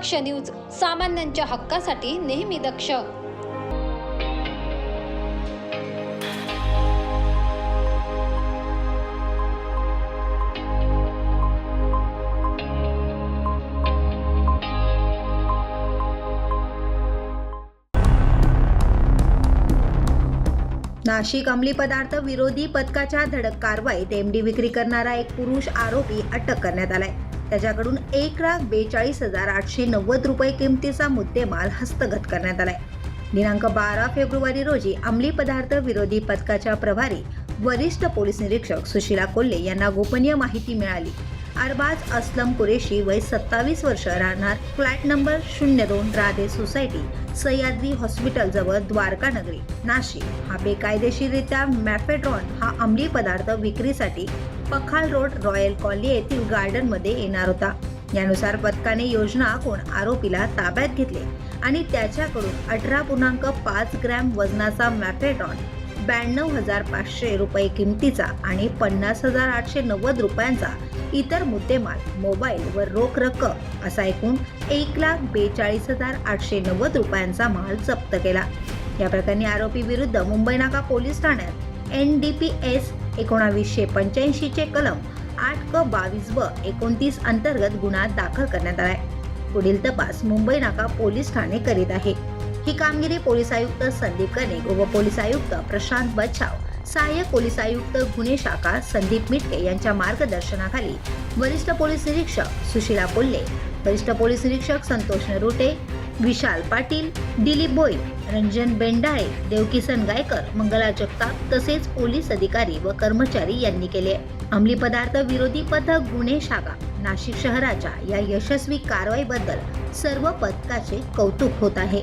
दक्ष news सामान्यांच्या हक्कासाठी नेहमी दक्ष. नाशिक अंमली पदार्थ विरोधी पथकाच्या धडक कारवाईत एमडी विक्री करणारा एक पुरुष आरोपी अटक करण्यात आलाय. त्याच्याकडून एक लाख बेचाळीस हजार आठशे नव्वद रुपये किमतीचा मुद्देमाल हस्तगत करण्यात आलाय. दिनांक बारा फेब्रुवारी रोजी अंमली पदार्थ विरोधी पथकाच्या प्रभारी वरिष्ठ पोलीस निरीक्षक सुशीला कोल्हे यांना गोपनीय माहिती मिळाली. अरबाज असलम कुरेशी वय सत्तावीस वर्ष राहणार. फ्लॅट नंबर शून्य दोन राधे सोसायटी सह्याद्री हॉस्पिटल जवळ द्वारका नगरी नाशिक. हा बेकायदेशीरित्या मॅफेड्रॉन हा अंमली पदार्थ विक्रीसाठी पखाल रोड रॉयल कॉलनी येथील गार्डनमध्ये येणार होता. यानुसार पथकाने योजना आखून आरोपीला ताब्यात घेतले आणि त्याच्याकडून अठरा पूर्णांक पाच ग्रॅम वजनाचा मॅफेड्रॉन ब्याण्णव हजार पाचशे रुपये किमतीचा आणि पन्नास हजार आठशे नव्वद रुपयांचा इतर मुद्देमाल मोबाईल व रोख रक्कम असा एकूण एक लाख बेचाळीस हजार आठशे नव्वद रुपयांचा माल जप्त केला. या प्रकरणी आरोपी विरुद्ध मुंबई नाका पोलीस ठाण्यात एन डी पी एस एकोणावीसशे पंच्याऐंशीचे कलम आठ क बावीस व एकोणतीस अंतर्गत गुन्हा दाखल करण्यात आलाय. पुढील तपास मुंबई नाका पोलीस ठाणे करीत आहे. ही कामगिरी पोलीस आयुक्त संदीप कनेक व पोलीस आयुक्त प्रशांत बच्छाव सहाय्यक पोलीस आयुक्त गुन्हे शाखा संदीप मिटके यांच्या मार्गदर्शनाखाली वरिष्ठ पोलीस निरीक्षक सुशीला कोल्हे वरिष्ठ पोलीस निरीक्षक संतोष नरोटे विशाल पाटील दिलीप भोई रंजन बेंडाळे देवकिसन गायकर मंगला जगताप तसेच पोलीस अधिकारी व कर्मचारी यांनी केले. अंमली पदार्थ विरोधी पथक गुन्हे शाखा नाशिक शहराच्या या यशस्वी कारवाईबद्दल सर्व पथकाचे कौतुक होत आहे.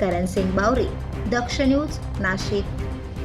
करण सिंग बावरी दक्ष न्यूज नाशिक.